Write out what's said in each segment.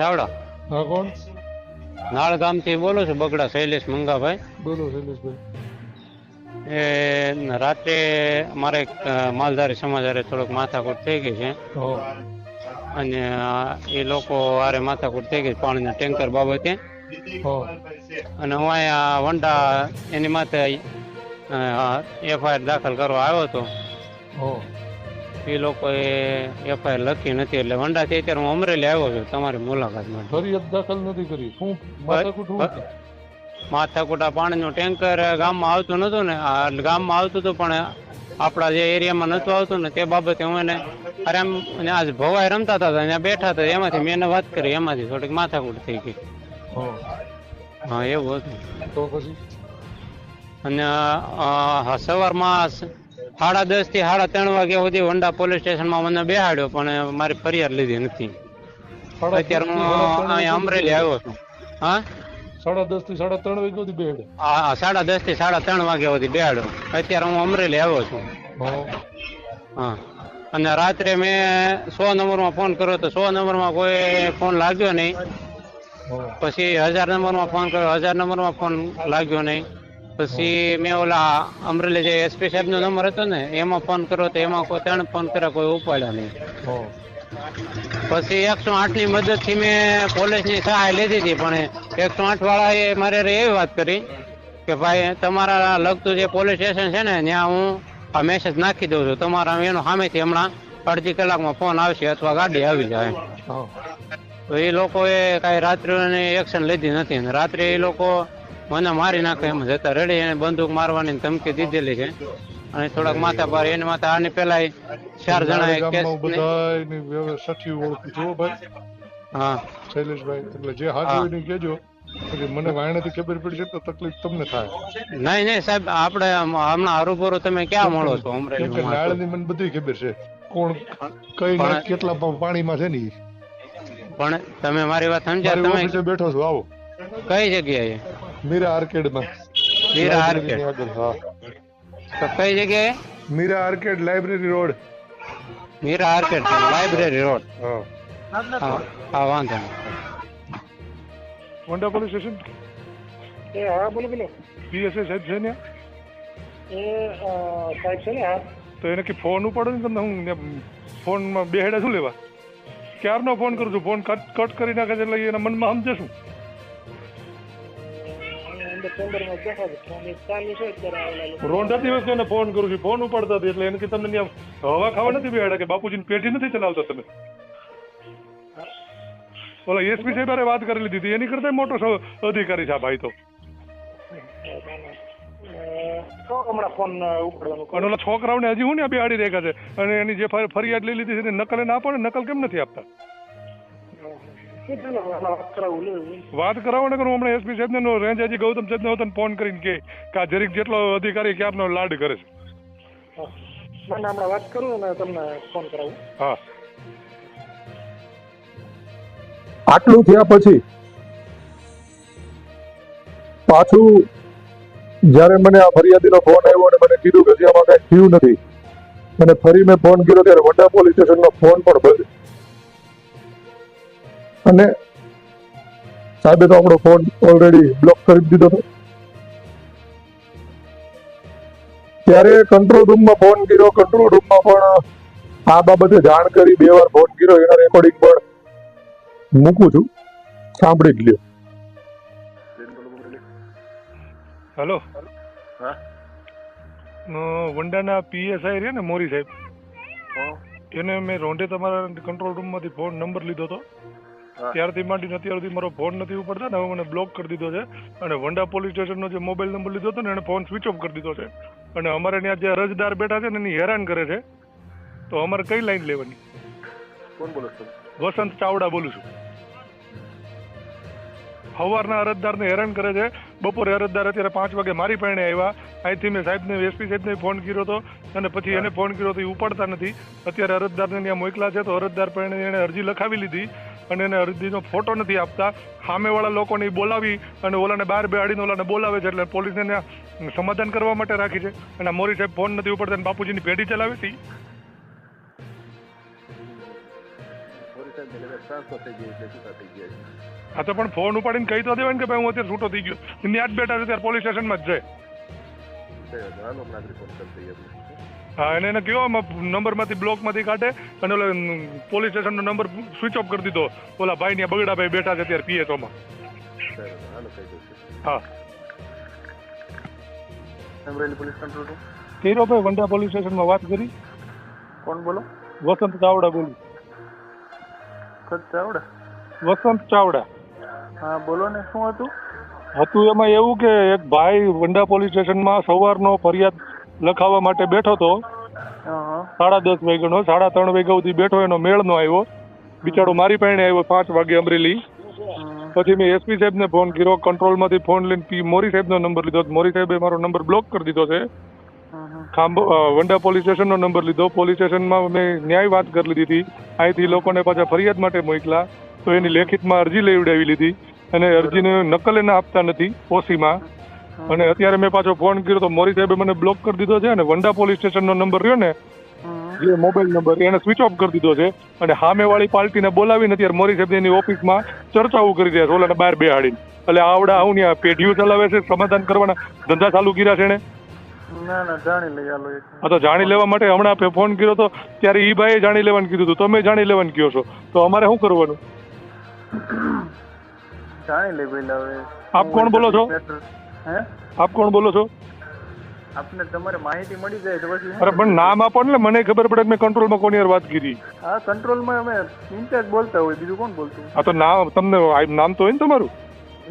ચાવડા હા કોણ? નાળ ગામથી બોલું છું બગડા શૈલેષ મંગાભાઈ. બોલો શૈલેષભાઈ. એ રાત્રે મારે માલધારી સમાજ હારે થોડોક માથાકૂટ થઈ ગઈ છે. અને એ લોકો હારે માથાકૂટ થઈ ગઈ પાણીના ટેન્કર બાબતે. અને હું અહીંયા વંડા એની માથે એફઆઈઆર દાખલ કરવા આવ્યો હતો. એ લોકોએ એફઆઈઆર લખી નથી એટલે વંડાથી અત્યારે હું અમરેલી આવ્યો છું. તમારી મુલાકાત માટે. ફરિયાદ દાખલ નથી કરી. શું? માથાકૂટ પાણીનું ટેન્કર ગામમાં આવતું નતું ને. ગામમાં આવતું હતું પણ આપણા જે એરિયામાં નતું આવતું ને તે બાબતે હું એને અરે અને આજ ભવાઈ રમતા હતા ત્યાં બેઠા હતા. એમાંથી મેં એને વાત કરી. એમાંથી થોડીક માથાકૂટ થઈ ગઈ. હા. એવું હતું. તો પછી? અને સવારમાં સાડા દસથી સાડા ત્રણ વાગ્યા સુધી વંડા પોલીસ સ્ટેશનમાં મને બેહાડ્યો પણ મારી ફરિયાદ લીધી નથી. અત્યારે હું અહીંયા અમરેલી આવ્યો છું. હા? સાડા દસથી સાડા ત્રણ વાગ્યા સુધી બેહાડ્યો. હા સાડા દસથી સાડા ત્રણ વાગ્યા સુધી બેહાડ્યો. અત્યારે હું અમરેલી આવ્યો છું. હા. અને રાત્રે મેં સો નંબરમાં ફોન કર્યો તો સો નંબરમાં કોઈ ફોન લાગ્યો નહીં. પછી હજાર નંબરમાં ફોન કર્યો હજાર નંબરમાં ફોન લાગ્યો નહીં. પછી મેં ઓલા અમરેલી જે એસપી સાહેબનો નંબર હતો ને એમાં ફોન કર્યો તો એમાં કોઈ ત્રણ ફોન કર્યા કોઈ ઉપાડ્યા નહીં. પછી એકસો આઠની મદદથી મેં પોલીસની સહાય લીધી હતી પણ એકસો આઠ વાળાએ મારે હારે એવી વાત કરી કે ભાઈ તમારા લગતું જે પોલીસ સ્ટેશન છે ને ત્યાં હું આ મેસેજ નાખી દઉં છું. તમારા એનો સામેથી હમણાં અડધી કલાકમાં ફોન આવશે અથવા ગાડી આવી જાય. તો એ લોકોએ કાંઈ રાત્રિ એક્શન લીધી નથી. રાત્રે એ લોકો મને મારી નાખે એમ જતા રેડી એને બંદૂક મારવાની ધમકી દીધેલી છે. અને થોડાક માથા પર એને માથે આની પેલા ચાર જણા ગામમાં ઓળખું. છું ભાઈ. હા. શૈલેષભાઈ એટલે જે હાથ હોય ને મને વાયણાથી ખબર પડી છે તો તકલીફ તમને થાય. નહીં નહીં સાહેબ આપણે હમ- હમણાં હરુભરું તમે ક્યાં મળો છો કે નાળની મને બધી ખબર છે. કોણ કઈ કેટલા પાણીમાં છે ને પણ તમે મારી વાત સમજ્યા તમે? બેઠો છો આવો. કઈ જગ્યાએ? મીરા આર્કેડમાં. મીરા આર્કેડ. આગળ હા. તો કઈ જગ્યાએ? Mira arcade library road. Mira arcade library road. હા. વાંધો નહીં. વંડા પોલીસ સ્ટેશન? એ હા બોલો બોલો. પીએસએ સાહેબ છે ને એ સાહેબ છે ને હા. તો એને કે ફોન ઉપાડો ને તમને હું ફોનમાં બેહેડા શું લેવા? ક્યારનો ફોન કરું છું? ફોન કટ કટ કરી નાખે છે એટલે એના મનમાં સમજે શું? રોંઢા દિવસ એને ફોન કરું છું. ફોન ઉપાડતા હતી એટલે એને કે તમને હવા ખાવા નથી બેહાડા કે બાપુજીની પેટી નથી ચલાવતા તમે? ઓલા એસપી સાહેબ વાત કરી લીધી હતી. એની કરતા મોટો અધિકારી છે આ ભાઈ તો. છોકરાઓને હજી હું ને બિહાડી રેખા છે? અને એની જે ફર- ફરિયાદ લઈ લીધી છે નકલ ના આપો ને નકલ કેમ નથી આપતા? વાત કરાવું લે વાત કરાવો ને કરું હમણાં એસપી સાહેબ ને રેન્જ હજી ગૌતમ સાહેબ ને ફોન કરીને કે કે આ જરીક જેટલો અધિકારી ક્યારનો લાડ કરે છે. મને હમણાં વાત કરું ને તમને ફોન કરાવું. હા. આટલું થયા પછી પાછું જ્યારે મને આ ફરિયાદીનો ફોન આવ્યો અને મને કીધું કે આમાં કઈ થયું નથી અને ફરી મેં ફોન કર્યો ત્યારે વડા પોલીસ સ્ટેશનનો ફોન પણ અને સાહેબે તો આપણો ફોન ઓલરેડી બ્લોક કરી દીધો હતો. ત્યારે કંટ્રોલ રૂમમાં ફોન કર્યો. કંટ્રોલ રૂમમાં પણ આ બાબતે જાણ કરી. બે વાર ફોન કર્યો. એના રેકોર્ડિંગ પણ મૂકું છું. સાંભળી જ લ્યો. હેલો વંડાના પીએસઆઈ રહ્યા ને મોરી સાહેબ. એને મેં રોંઢે તમારા કંટ્રોલ રૂમમાંથી ફોન નંબર લીધો હતો. ત્યારથી માંડીને અત્યાર સુધી મારો ફોન નથી ઉપડતા ને હવે મને બ્લોક કરી દીધો છે. અને વંડા પોલીસ સ્ટેશનનો જે મોબાઈલ નંબર લીધો હતો ને એને ફોન સ્વિચ ઓફ કરી દીધો છે. અને અમારે ત્યાં જે અરજદાર બેઠા છે ને એની હેરાન કરે છે. તો અમારે કઈ લાઈન લેવાની? કોણ બોલો છો? વસંત ચાવડા બોલું છું. સવારના અરજદારને હેરાન કરે છે. બપોરે અરજદાર અત્યારે પાંચ વાગે મારી પાસે આવ્યા. અહીંથી મેં સાહેબને એસપી સાહેબને ફોન કર્યો હતો અને પછી એને ફોન કર્યો તો એ ઉપાડતા નથી. અત્યારે અરજદારને ત્યાં મોકલા છે તો અરજદાર પરણે એને અરજી લખાવી લીધી અને એને અરજીનો ફોટો નથી આપતા. સામેવાળા લોકોને એ બોલાવી અને ઓલાને બહાર બેહાડીને ઓલાને બોલાવે છે એટલે પોલીસને ત્યાં સમાધાન કરવા માટે રાખી છે. અને મોરી સાહેબ ફોન નથી ઉપાડતા અને બાપુજીની પેઢી ચલાવી હતી મોરી સાહેબ ને કદાચ ટ્રાન્સફર થઈ ગઈ એટલે છૂટા થઈ ગયા છે. હા તો પણ ફોન ઉપાડીને કહી તો દેવાય ને કે ભાઈ હું અત્યારે છૂટો થઈ ગયો. ત્યાં જ બેઠા છે ત્યારે પોલીસ સ્ટેશનમાં જ છે હાલો નાગરિક ફોન કરી દઈએ હા એને એને કયો નંબરમાંથી બ્લોકમાંથી કાઢે અને ઓલા પોલીસ સ્ટેશનનો નંબર સ્વિચ ઓફ કરી દીધો. ઓલા ભાઈ ત્યાં બગડા ભાઈ બેઠા છે અત્યારે પીએચઓમાં હા. Amreli police control room? કેરો ભાઈ વંડા પોલીસ સ્ટેશનમાં વાત કરી? કોણ બોલો? વસંત ચાવડા બોલી. ખત ચાવડા? વસંત ચાવડા. હા બોલો ને શું હતું? હતું એમાં એવું કે એક ભાઈ વંડા પોલીસ સ્ટેશનમાં સવારનો ફરિયાદ લખાવવા માટે બેઠો હતો. સાડા દસ વાગ્યાનો સાડા ત્રણ વાગ્યા સુધી બેઠો એનો મેળ નો આવ્યો. બિચારો મારી પાસે આવ્યો પાંચ વાગે અમરેલી. પછી મેં એસપી સાહેબને ફોન કર્યો કંટ્રોલમાંથી ફોન લઈને મોરી સાહેબનો નંબર લીધો મોરી સાહેબે મારો નંબર બ્લોક કરી દીધો છે. ખાંભ વંડા પોલીસ સ્ટેશનનો નંબર લીધો. પોલીસ સ્ટેશનમાં મેં ન્યાય વાત કરી લીધી હતી. અહીંથી લોકોને પાછા ફરિયાદ માટે મોકલા. તો એની લેખિતમાં અરજી લેવડાવી લીધી. અને અરજીને નકલ એને આપતા નથી ઓસીમાં. અને અત્યારે મેં પાછો ફોન કર્યો તો મોરી સાહેબે મને બ્લોક કરી દીધો છે અને વંડા પોલીસ સ્ટેશનનો નંબર રહ્યો ને જે મોબાઈલ નંબર એને સ્વિચ ઓફ કરી દીધો છે. અને સામેવાળી પાર્ટીને બોલાવીને અત્યારે મોરી સાહેબ એની ઓફિસમાં ચર્ચાઓ કરી રહ્યા છે. ઓલાને બહાર બેહાડીને. એટલે આવડા આવું ને પેઢીઓ ચલાવે છે સમાધાન કરવાના ધંધા ચાલુ કર્યા છે એને. ના ના જાણી લઈ હાલો એક. તો જાણી લેવા માટે હમણાં આપણે ફોન કર્યો તો ત્યારે ઈ ભાઈએ જાણી લેવાનું કીધું હતું તમે જાણી લેવાનું કહો છો? તો અમારે શું કરવાનું? જાણી લેવી. હવે આપ કોણ બોલો છો? હે આપ કોણ બોલો છો? આપને તમારે માહિતી મળી જાય તો પછી અરે પણ નામ આપો ને મને ખબર પડે મેં કંટ્રોલમાં કોની યાર વાત કરી. હા કંટ્રોલમાં અમે ઇન્ચાર્જ બોલતા હોય બીજું કોણ બોલતું? હા તો નામ તમને નામ તો હોય ને તમારું?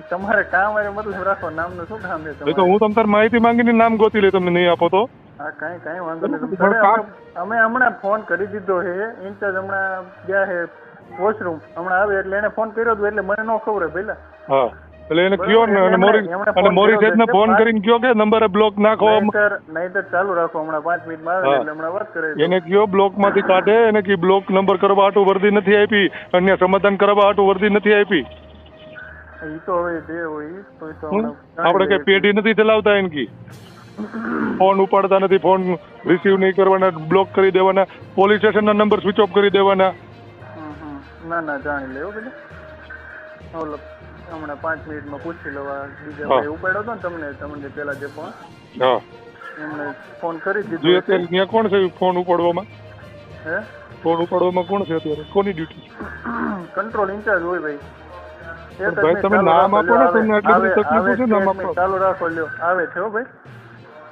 તમારે કામ હારે મતલબ રાખો નામનું શું કામ છે તો હું તમને માહિતી માંગીને નામ ગોતી લે તમને નહીં આપો તો. હા કાંઈ કાંઈ વાંધો નહીં તમે અમે હમણાં ફોન કરી દીધો છે. ઇન્ચાર્જ હમણાં ગયા છે વોશરૂમ. હમણાં આવે એટલે એને ફોન કર્યો હતો એટલે મને ન ખબર હોય પહેલા હા એટલે એને કયો ને અને મોરી અને મોરી કર્યો સાહેબને ફોન કરીને કયો કે નંબર બ્લોક નાખો નહીંતર નહીંતર ચાલુ રાખો. હમણાં પાંચ મિનિટમાં આવે એટલે હમણાં વાત કરે એને કયો બ્લોકમાંથી કાઢે? એને કે બ્લોક નંબર કરવા આટું વર્દી નથી આપી. અન્ય સમાધાન કરવા આટું વર્દી નથી આપી. ઈ તો હવે હોય તો આપણે કઈ પેઢી નથી ચલાવતા એમ કી ફોન ઉપાડતા નથી ફોન રિસીવ નહીં કરવાના બ્લોક કરી દેવાના પોલીસ સ્ટેશનના નંબર સ્વિચ ઓફ કરી દેવાના. ના ના જાણી લેવો ઓલો હમણાં પાંચ મિનિટમાં પૂછી લેવા બીજા ભાઈ ઉપાડ્યો હતો ને તમને તમને પેલા જે ફોન હા. એમણે ફોન કરી દીધો અત્યારે ત્યાં કોણ છે ફોન ઉપાડવામાં? હે? ફોન ઉપાડવામાં કોણ છે અત્યારે? કોની ડ્યુટી કંટ્રોલ ઇન્ચાર્જ હોય ભાઈ. એક ભાઈ, તમે નામ આપો ને, તમને આટલી બધી તકલીફ છે, છે, નામ આપો. ચાલુ રાખો લ્યો આવે છે હો ભાઈ.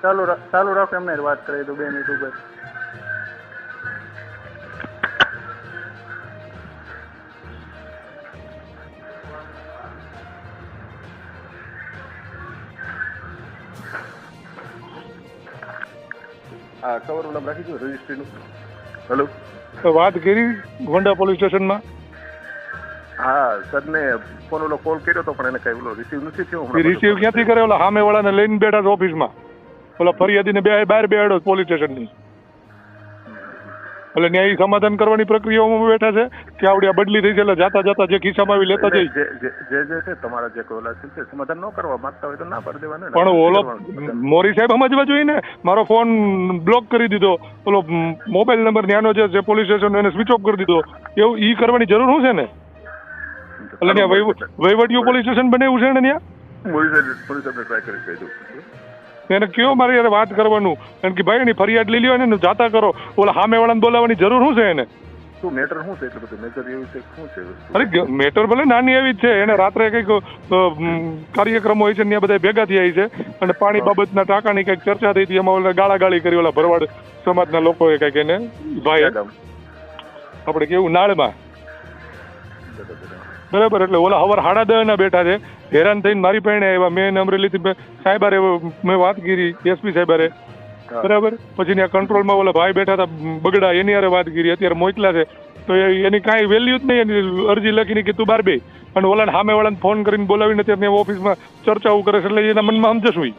ચાલુ ચાલુ રાખો એમને વાત કરી દઉં બે મિનિટ ઉપર. હા કવર ઓલા રાખી દો રજિસ્ટ્રીનું હેલો તો વાત કરી ગોંડા પોલીસ સ્ટેશનમાં. હા સરને ફોન ઓલો કોલ કર્યો તો પણ એને કઈ ઓલો રિસીવ નથી થયો રિસીવ ક્યાંથી કરે? ઓલા સામે વાળાને લઈને બેઠા છે ઓફિસમાં ઓલા ફરિયાદીને બે બહાર બેહાડો પોલીસ સ્ટેશનની એટલે ન્યાય સમાધાન કરવાની પ્રક્રિયાઓમાં બેઠા છે કે આવડી આ બદલી થઈ છે એટલે જાતા જાતા જે ખિસ્સામાં આવી લેતા જઈ. જે જે છે તમારા જે કોઈ ઓલા છે સમાધાન ન કરવા માંગતા હોય તો ના પાડી દેવાનું ને. પણ ઓલો મોરી સાહેબ સમજવા જોઈએ ને? મારો ફોન બ્લોક કરી દીધો. ઓલો મોબાઈલ નંબર ન્યાનો જે પોલીસ સ્ટેશન એને સ્વિચ ઓફ કરી દીધો. એવું ઈ કરવાની જરૂર શું છે ને? એટલે ત્યાં વહીવ- વહીવટીયું પોલીસ સ્ટેશન બનાવ્યું છે ને ત્યાં? એને કયો મારે યાર વાત કરવાનું? કારણ કે ભાઈ એની ફરિયાદ લઈ લ્યો એને જાતા કરો. ઓલા સામે વાળાને બોલાવવાની જરૂર શું છે એને? શું મેટર શું છે? એટલે બધું મેજર એવું છે શું છે? અરે મેટર ભલે નાની એવી જ છે. એને રાત્રે કંઈક કાર્યક્રમ હોય છે ને ત્યાં બધા ભેગા થયા છે. અને પાણી બાબતના ટાંકાની કંઈક ચર્ચા થઈ હતી. એમાં ઓલા ગાળાગાળી કરી ઓલા ભરવાડ સમાજના લોકોએ કંઈક એને ભાઈ? આપણે કેવું નાળમાં? બરાબર. એટલે ઓલા હવાર સાડા ના બેઠા છે હેરાન થઈને મારી પાસે આવ્યા મેં એને અમરેલીથી સાહેબારે મેં વાત કરી એસપી સાહેબારે. બરાબર પછી ત્યાં કંટ્રોલમાં ઓલા ભાઈ બેઠા હતા બગડા એની હારે વાત કરી અત્યારે મોકલા છે તો એ- એની કાંઈ વેલ્યુ જ નહીં એની અરજી લખીને કે તું બાર બે અને ઓલાને સામે વાળાને ફોન કરીને બોલાવીને અત્યારે ત્યાં ઓફિસમાં ચર્ચાઓ કરે છે એટલે એના મનમાં સમજશું.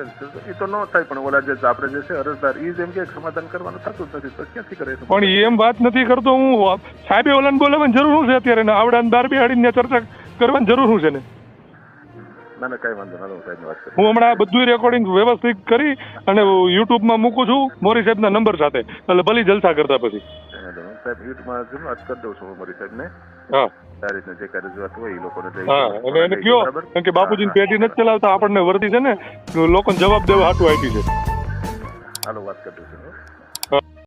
એ તો ન થાય પણ ઓલા જે આપણે જે છે અરજદાર એ જેમ કે સમાધાન કરવાનું થતું નથી. તો ક્યાંથી કરે પણ એમ વાત નથી કરતો હું. સાહેબે ઓલાને બોલાવવાની જરૂર શું છે અત્યારે? ને આવડાને બાર બેહાડીને ચર્ચા કરવાની જરૂર શું છે ને? ના ના કઈ વાંધો નથી હું વાત હું હમણાં બધું રેકોર્ડિંગ વ્યવસ્થિત કરી અને યુટ્યુબમાં મૂકું છું મોરી સાહેબના નંબર સાથે. એટલે ભલી જલસા કરતા પછી. સાહેબ યુટ્યુબમાં વાત કરી દઉં છું મોરી સાહેબ સાહેબને. હા. આ રીતના જે કાંઈ રજૂઆત હોય એ લોકોને હા અને એને કયો કેમ કે બાપુજીની પેટી નથી ચલાવતા આપણને વર્તી છે ને લોકોને જવાબ દેવા હાટું આપી છે. હાલો વાત કરી છું